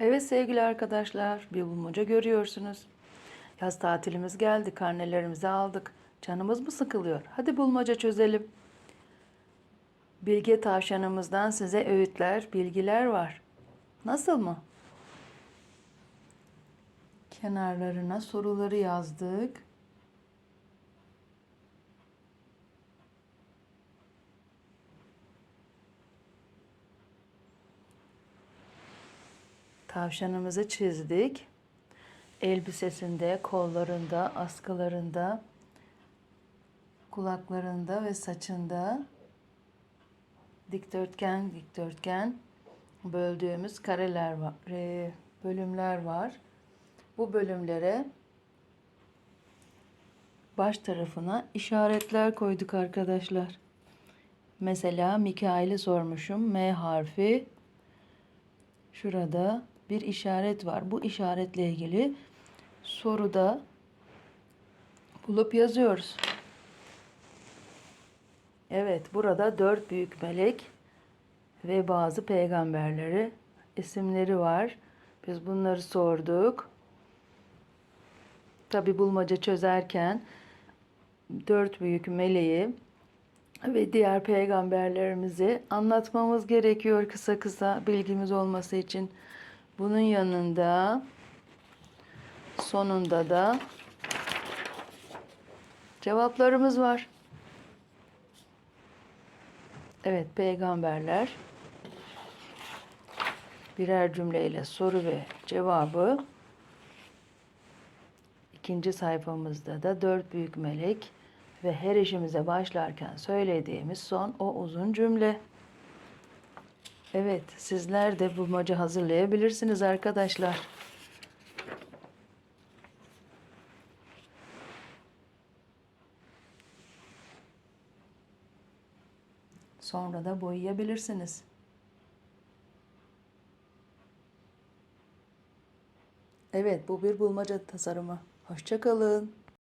Evet sevgili arkadaşlar, bir bulmaca görüyorsunuz. Yaz tatilimiz geldi, karnelerimizi aldık. Canımız mı sıkılıyor? Hadi bulmaca çözelim. Bilge tavşanımızdan size öğütler, bilgiler var. Nasıl mı? Kenarlarına soruları yazdık. Tavşanımızı çizdik. Elbisesinde, kollarında, askılarında, kulaklarında ve saçında dikdörtgen dikdörtgen böldüğümüz kareler var, bölümler var. Bu bölümlere baş tarafına işaretler koyduk arkadaşlar. Mesela Mikail'i sormuşum. M harfi Şurada bir işaret var. Bu işaretle ilgili soruda bulup yazıyoruz. Evet, burada dört büyük melek ve bazı peygamberleri isimleri var. Biz bunları sorduk. Tabi bulmaca çözerken dört büyük meleği ve diğer peygamberlerimizi anlatmamız gerekiyor kısa kısa bilgimiz olması için. Bunun yanında sonunda da cevaplarımız var. Evet, peygamberler birer cümleyle soru ve cevabı ikinci sayfamızda da dört büyük melek ve her işimize başlarken söylediğimiz son o uzun cümle. Evet, sizler de bulmaca hazırlayabilirsiniz arkadaşlar. Sonra da boyayabilirsiniz. Evet, bu bir bulmaca tasarımı. Hoşça kalın.